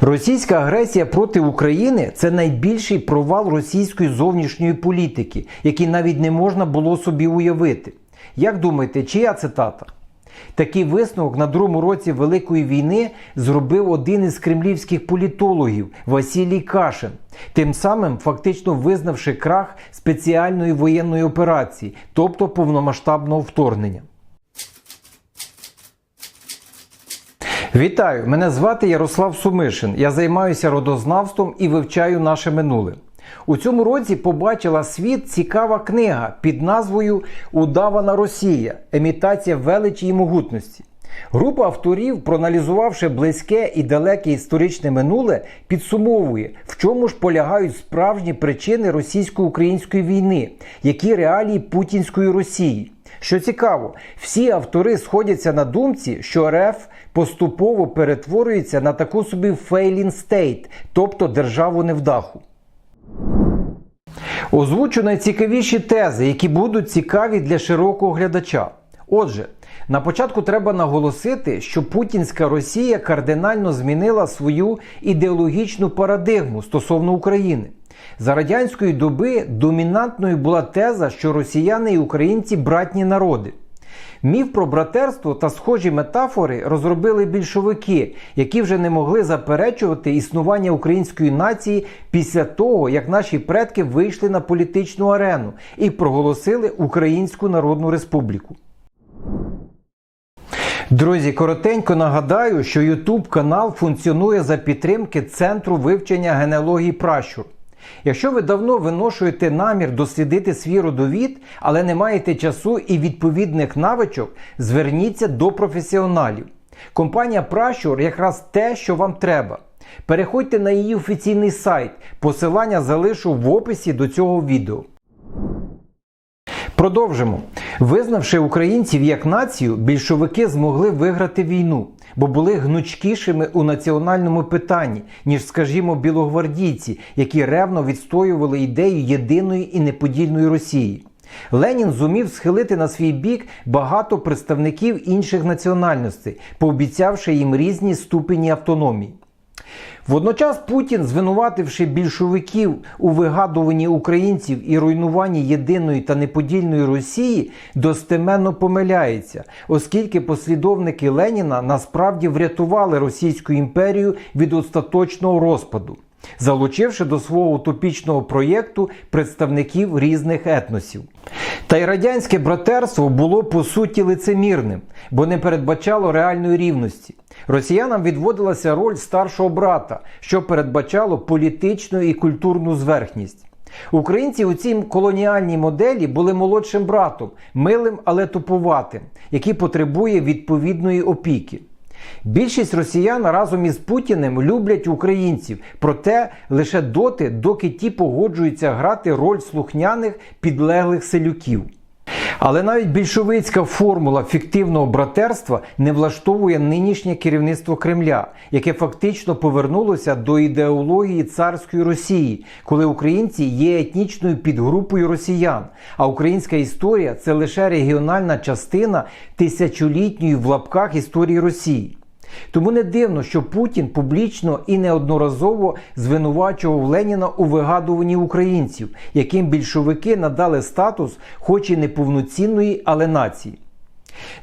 Російська агресія проти України це найбільший провал російської зовнішньої політики, який навіть не можна було собі уявити. Як думаєте, чия цитата? Такий висновок на другому році Великої війни зробив один із кремлівських політологів Василій Кашин, тим самим фактично визнавши крах спеціальної воєнної операції, тобто повномасштабного вторгнення. Вітаю! Мене звати Ярослав Сумишин. Я займаюся родознавством і вивчаю наше минуле. У цьому році побачила світ цікава книга під назвою Удавана Росія. Емітація величі і могутності. Група авторів, проаналізувавши близьке і далеке історичне минуле, підсумовує, в чому ж полягають справжні причини російсько-української війни, які реалії путінської Росії. Що цікаво, всі автори сходяться на думці, що РФ поступово перетворюється на таку собі фейлін стейт, тобто державу невдаху. Озвучу найцікавіші тези, які будуть цікаві для широкого глядача. Отже, на початку треба наголосити, що путінська Росія кардинально змінила свою ідеологічну парадигму стосовно України. За радянської доби домінантною була теза, що росіяни і українці братні народи. Міф про братерство та схожі метафори розробили більшовики, які вже не могли заперечувати існування української нації після того, як наші предки вийшли на політичну арену і проголосили Українську Народну Республіку. Друзі, коротенько нагадаю, що YouTube канал функціонує за підтримки Центру вивчення генеалогії пращур. Якщо ви давно виношуєте намір дослідити свій родовід, але не маєте часу і відповідних навичок, зверніться до професіоналів. Компанія Пращур якраз те, що вам треба. Переходьте на її офіційний сайт, посилання залишу в описі до цього відео. Продовжимо. Визнавши українців як націю, більшовики змогли виграти війну, бо були гнучкішими у національному питанні, ніж, скажімо, білогвардійці, які ревно відстоювали ідею єдиної і неподільної Росії. Ленін зумів схилити на свій бік багато представників інших національностей, пообіцявши їм різні ступені автономії. Водночас Путін, звинувативши більшовиків у вигадуванні українців і руйнуванні єдиної та неподільної Росії, достеменно помиляється, оскільки послідовники Леніна насправді врятували Російську імперію від остаточного розпаду, залучивши до свого утопічного проєкту представників різних етносів. Та й радянське братерство було по суті лицемірним, бо не передбачало реальної рівності. Росіянам відводилася роль старшого брата, що передбачало політичну і культурну зверхність. Українці у цій колоніальній моделі були молодшим братом, милим, але тупуватим, який потребує відповідної опіки. Більшість росіян разом із Путіним люблять українців, проте лише доти, доки ті погоджуються грати роль слухняних підлеглих селюків. Але навіть більшовицька формула фіктивного братерства не влаштовує нинішнє керівництво Кремля, яке фактично повернулося до ідеології царської Росії, коли українці є етнічною підгрупою росіян, а українська історія це лише регіональна частина тисячолітньої в лапках історії Росії. Тому не дивно, що Путін публічно і неодноразово звинувачував Леніна у вигадуванні українців, яким більшовики надали статус, хоч і неповноцінної, але нації.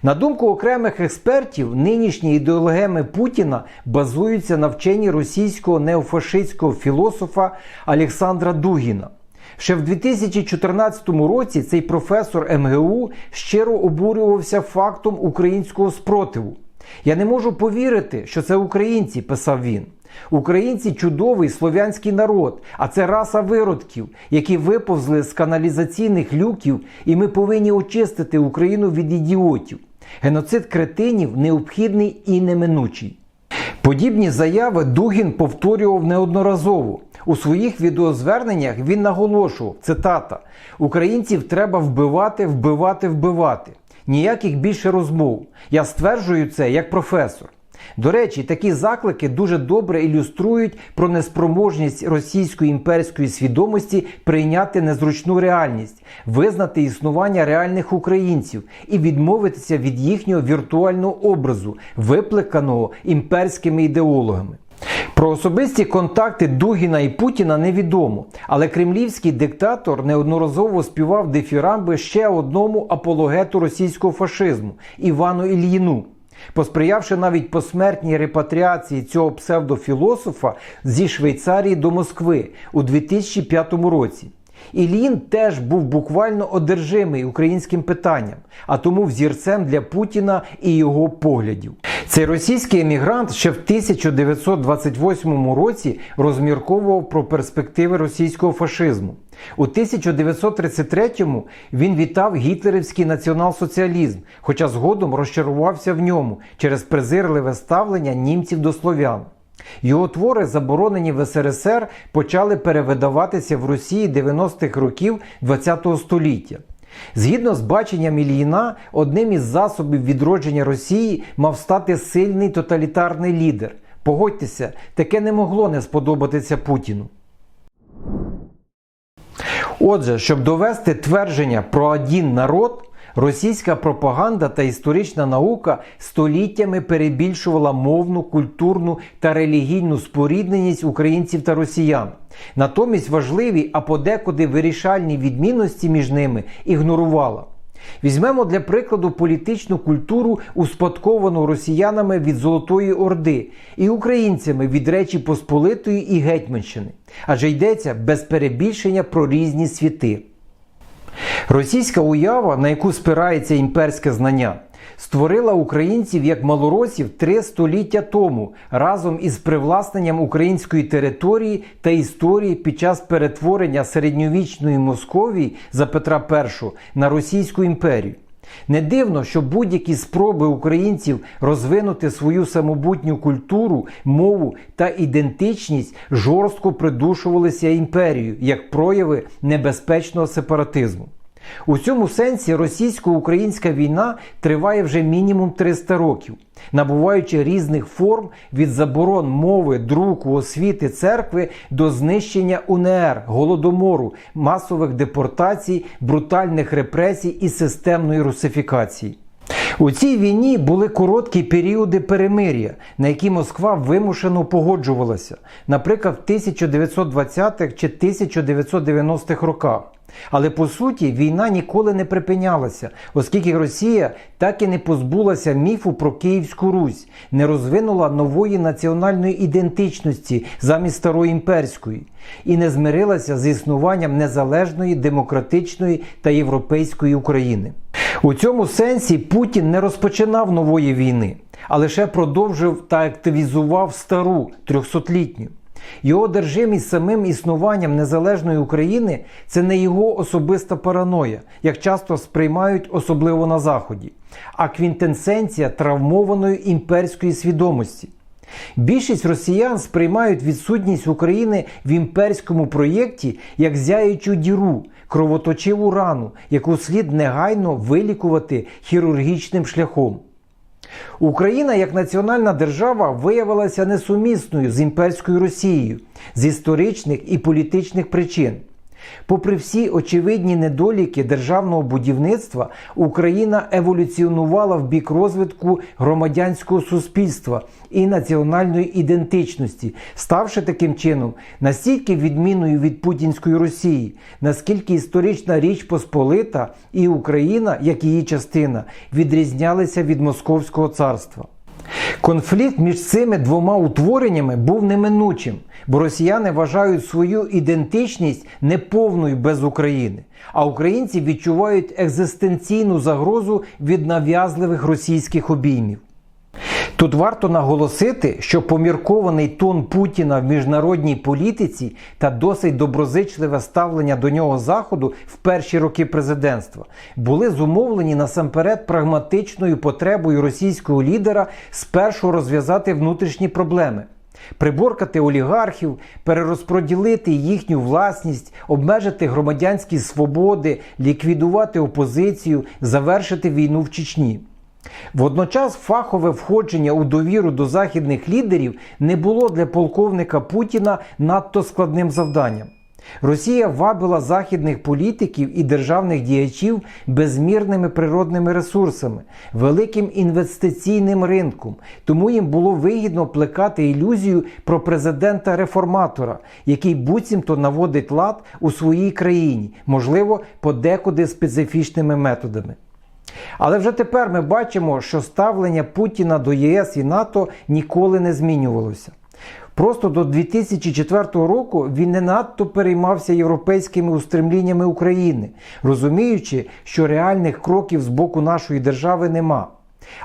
На думку окремих експертів, нинішні ідеологеми Путіна базуються на вченні російського неофашистського філософа Олександра Дугіна. Ще в 2014 році цей професор МГУ щиро обурювався фактом українського спротиву. Я не можу повірити, що це українці, писав він. Українці чудовий слов'янський народ, а це раса виродків, які виповзли з каналізаційних люків, і ми повинні очистити Україну від ідіотів. Геноцид кретинів необхідний і неминучий. Подібні заяви Дугін повторював неодноразово. У своїх відеозверненнях він наголошував цитата: Українців треба вбивати, вбивати, вбивати. Ніяких більше розмов. Я стверджую це як професор. До речі, такі заклики дуже добре ілюструють про неспроможність російської імперської свідомості прийняти незручну реальність, визнати існування реальних українців і відмовитися від їхнього віртуального образу, випликаного імперськими ідеологами. Про особисті контакти Дугіна і Путіна невідомо, але кремлівський диктатор неодноразово співав дифірамби ще одному апологету російського фашизму Івану Ільїну, посприявши навіть посмертній репатріації цього псевдофілософа зі Швейцарії до Москви у 2005 році. Ільїн теж був буквально одержимий українським питанням, а тому взірцем для Путіна і його поглядів. Цей російський емігрант ще в 1928 році розмірковував про перспективи російського фашизму. У 1933-му він вітав гітлерівський націонал-соціалізм, хоча згодом розчарувався в ньому через презирливе ставлення німців до слов'ян. Його твори, заборонені в СРСР, почали перевидаватися в Росії 90-х років ХХ століття. Згідно з баченням Ільїна, одним із засобів відродження Росії мав стати сильний тоталітарний лідер. Погодьтеся, таке не могло не сподобатися Путіну. Отже, щоб довести твердження про один народ, російська пропаганда та історична наука століттями перебільшувала мовну, культурну та релігійну спорідненість українців та росіян. Натомість важливі, а подекуди вирішальні відмінності між ними ігнорувала. Візьмемо для прикладу політичну культуру, успадковану росіянами від Золотої Орди і українцями від Речі Посполитої і Гетьманщини. Адже йдеться без перебільшення про різні світи. Російська уява, на яку спирається імперське знання, створила українців як малоросів три століття тому разом із привласненням української території та історії під час перетворення середньовічної Московії за Петра І на Російську імперію. Не дивно, що будь-які спроби українців розвинути свою самобутню культуру, мову та ідентичність жорстко придушувалися імперією як прояви небезпечного сепаратизму. У цьому сенсі російсько-українська війна триває вже мінімум 300 років, набуваючи різних форм від заборон мови, друку, освіти, церкви до знищення УНР, голодомору, масових депортацій, брутальних репресій і системної русифікації. У цій війні були короткі періоди перемир'я, на які Москва вимушено погоджувалася, наприклад, в 1920-х чи 1990-х роках. Але по суті війна ніколи не припинялася, оскільки Росія так і не позбулася міфу про Київську Русь, не розвинула нової національної ідентичності замість старої імперської і не змирилася з існуванням незалежної, демократичної та європейської України. У цьому сенсі Путін не розпочинав нової війни, а лише продовжив та активізував стару трьохсотлітню. Його одержимість самим існуванням незалежної України це не його особиста параноя, як часто сприймають особливо на Заході, а квінтенсенція травмованої імперської свідомості. Більшість росіян сприймають відсутність України в імперському проєкті як зяючу діру, кровоточиву рану, яку слід негайно вилікувати хірургічним шляхом. Україна як національна держава виявилася несумісною з імперською Росією з історичних і політичних причин. Попри всі очевидні недоліки державного будівництва, Україна еволюціонувала в бік розвитку громадянського суспільства і національної ідентичності, ставши таким чином настільки відмінною від путінської Росії, наскільки історична річ Посполита і Україна, як її частина, відрізнялися від Московського царства. Конфлікт між цими двома утвореннями був неминучим, бо росіяни вважають свою ідентичність неповною без України, а українці відчувають екзистенційну загрозу від нав'язливих російських обіймів. Тут варто наголосити, що поміркований тон Путіна в міжнародній політиці та досить доброзичливе ставлення до нього заходу в перші роки президентства були зумовлені насамперед прагматичною потребою російського лідера спершу розв'язати внутрішні проблеми. Приборкати олігархів, перерозподілити їхню власність, обмежити громадянські свободи, ліквідувати опозицію, завершити війну в Чечні. Водночас фахове входження у довіру до західних лідерів не було для полковника Путіна надто складним завданням. Росія вабила західних політиків і державних діячів безмірними природними ресурсами, великим інвестиційним ринком. Тому їм було вигідно плекати ілюзію про президента-реформатора, який буцімто наводить лад у своїй країні, можливо, подекуди специфічними методами. Але вже тепер ми бачимо, що ставлення Путіна до ЄС і НАТО ніколи не змінювалося. Просто до 2004 року він не надто переймався європейськими устремліннями України, розуміючи, що реальних кроків з боку нашої держави нема.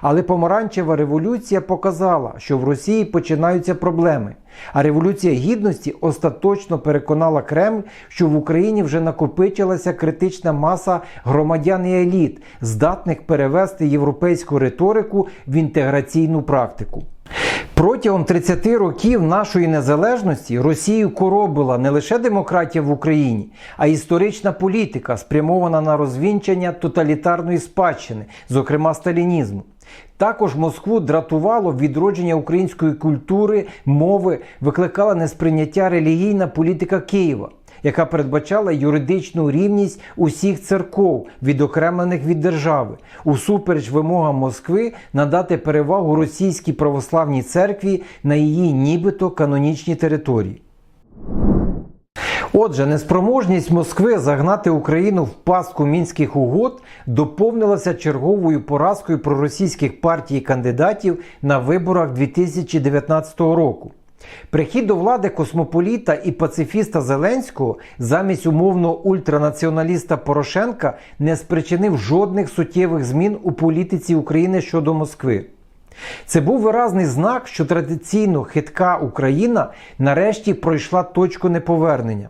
Але помаранчева революція показала, що в Росії починаються проблеми. А революція гідності остаточно переконала Кремль, що в Україні вже накопичилася критична маса громадян і еліт, здатних перевести європейську риторику в інтеграційну практику. Протягом 30 років нашої незалежності Росію коробила не лише демократія в Україні, а історична політика, спрямована на розвінчання тоталітарної спадщини, зокрема сталінізму. Також Москву дратувало відродження української культури, мови, викликала несприйняття релігійна політика Києва, яка передбачала юридичну рівність усіх церков, відокремлених від держави, усупереч вимогам Москви надати перевагу російській православній церкві на її нібито канонічній території. Отже, неспроможність Москви загнати Україну в пастку мінських угод доповнилася черговою поразкою проросійських партій і кандидатів на виборах 2019 року. Прихід до влади космополіта і пацифіста Зеленського замість умовного ультранаціоналіста Порошенка не спричинив жодних суттєвих змін у політиці України щодо Москви. Це був виразний знак, що традиційно хитка Україна нарешті пройшла точку неповернення,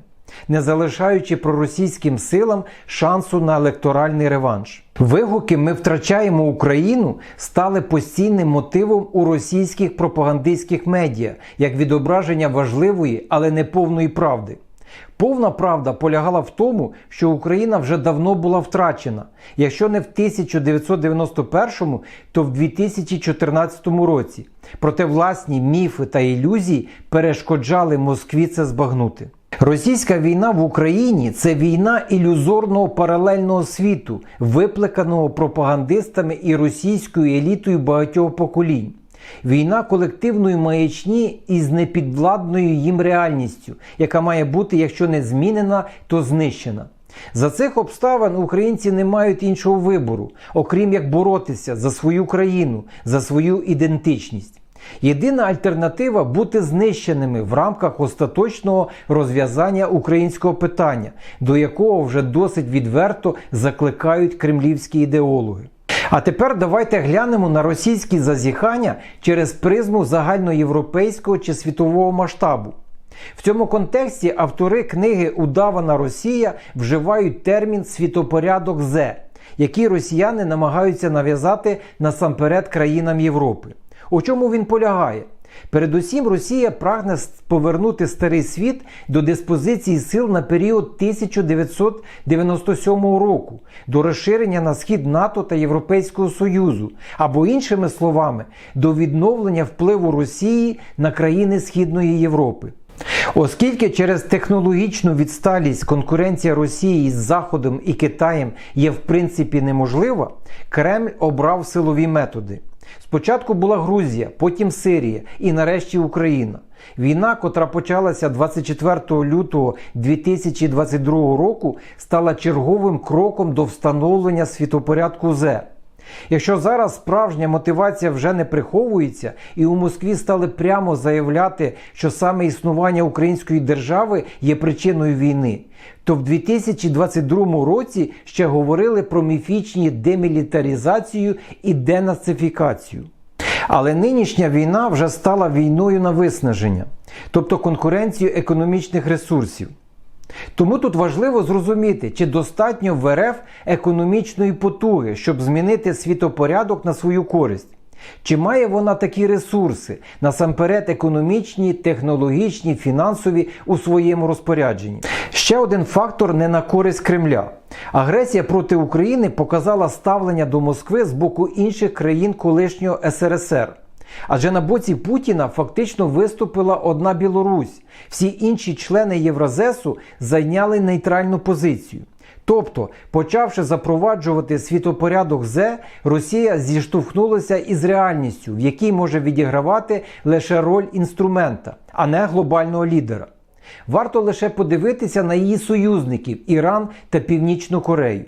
не залишаючи проросійським силам шансу на електоральний реванш. Вигуки Ми втрачаємо Україну стали постійним мотивом у російських пропагандистських медіа як відображення важливої, але не повної правди. Повна правда полягала в тому, що Україна вже давно була втрачена, якщо не в 1991, то в 2014 році. Проте власні міфи та ілюзії перешкоджали Москві це збагнути. Російська війна в Україні це війна ілюзорного паралельного світу, виплеканого пропагандистами і російською елітою багатьох поколінь. Війна колективної маячні із непідвладною їм реальністю, яка має бути, якщо не змінена, то знищена. За цих обставин українці не мають іншого вибору, окрім як боротися за свою країну, за свою ідентичність. Єдина альтернатива бути знищеними в рамках остаточного розв'язання українського питання, до якого вже досить відверто закликають кремлівські ідеологи. А тепер давайте глянемо на російські зазіхання через призму загальноєвропейського чи світового масштабу. В цьому контексті автори книги Удавана Росія вживають термін світопорядок З, який росіяни намагаються нав'язати насамперед країнам Європи. У чому він полягає? Передусім, Росія прагне повернути старий світ до диспозиції сил на період 1997 року, до розширення на схід НАТО та Європейського Союзу, або іншими словами, до відновлення впливу Росії на країни Східної Європи. Оскільки через технологічну відсталість конкуренція Росії із Заходом і Китаєм є в принципі неможлива, Кремль обрав силові методи. Спочатку була Грузія, потім Сирія і нарешті Україна. Війна, котра почалася 24 лютого 2022 року, стала черговим кроком до встановлення світопорядку З. Якщо зараз справжня мотивація вже не приховується, і у Москві стали прямо заявляти, що саме існування української держави є причиною війни, то в 2022 році ще говорили про міфічні демілітаризацію і денацифікацію. Але нинішня війна вже стала війною на виснаження, тобто конкуренцію економічних ресурсів. Тому тут важливо зрозуміти, чи достатньо в РФ економічної потуги, щоб змінити світопорядок на свою користь. Чи має вона такі ресурси, насамперед економічні, технологічні, фінансові у своєму розпорядженні? Ще один фактор не на користь Кремля. Агресія проти України показала ставлення до Москви з боку інших країн колишнього СРСР. Адже на боці Путіна фактично виступила одна Білорусь. Всі інші члени Євразесу зайняли нейтральну позицію. Тобто, почавши запроваджувати світопорядок Зе, Росія зіштовхнулася із реальністю, в якій може відігравати лише роль інструмента, а не глобального лідера. Варто лише подивитися на її союзників Іран та Північну Корею.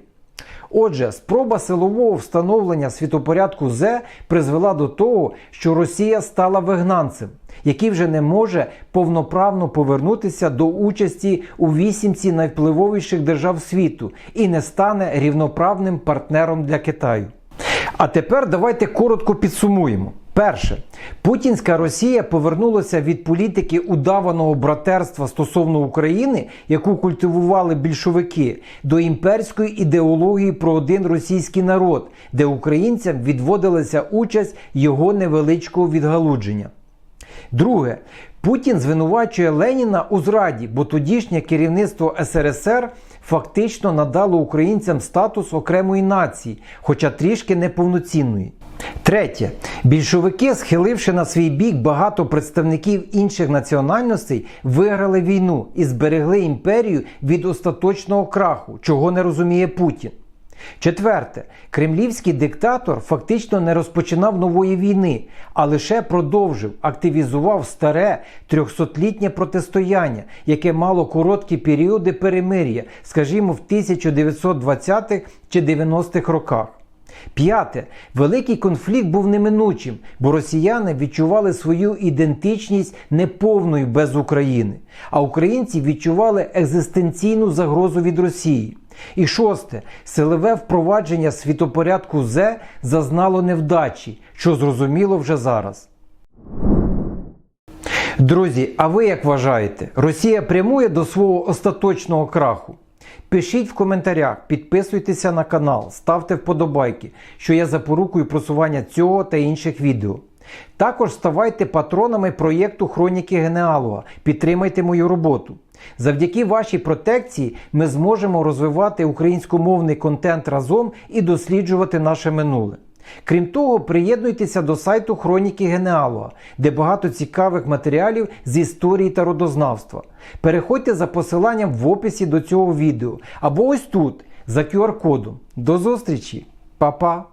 Отже, спроба силового встановлення світопорядку Зе призвела до того, що Росія стала вигнанцем, який вже не може повноправно повернутися до участі у вісімці найвпливовіших держав світу і не стане рівноправним партнером для Китаю. А тепер давайте коротко підсумуємо. Перше, путінська Росія повернулася від політики удаваного братерства стосовно України, яку культивували більшовики, до імперської ідеології про один російський народ, де українцям відводилася участь його невеличкого відгалудження. Друге, Путін звинувачує Леніна у зраді, бо тодішнє керівництво СРСР фактично надало українцям статус окремої нації, хоча трішки неповноцінної. Третє, більшовики, схиливши на свій бік багато представників інших національностей, виграли війну і зберегли імперію від остаточного краху, чого не розуміє Путін. Четверте, кремлівський диктатор фактично не розпочинав нової війни, а лише продовжив, активізував старе трьохсотлітнє протистояння, яке мало короткі періоди перемир'я, скажімо, в 1920-х чи 90-х роках. П'яте, великий конфлікт був неминучим, бо росіяни відчували свою ідентичність неповною без України, а українці відчували екзистенційну загрозу від Росії. І шосте, силове впровадження світопорядку Зе зазнало невдачі, що зрозуміло вже зараз. Друзі, а ви як вважаєте, Росія прямує до свого остаточного краху? Пишіть в коментарях, підписуйтеся на канал, ставте вподобайки, що я запорукую просування цього та інших відео. Також ставайте патронами проєкту Хроніки Генеалога, підтримайте мою роботу. Завдяки вашій протекції ми зможемо розвивати українськомовний контент разом і досліджувати наше минуле. Крім того, приєднуйтеся до сайту Хроніки Генеалога, де багато цікавих матеріалів з історії та родознавства. Переходьте за посиланням в описі до цього відео або ось тут за QR-кодом. До зустрічі, Па-па!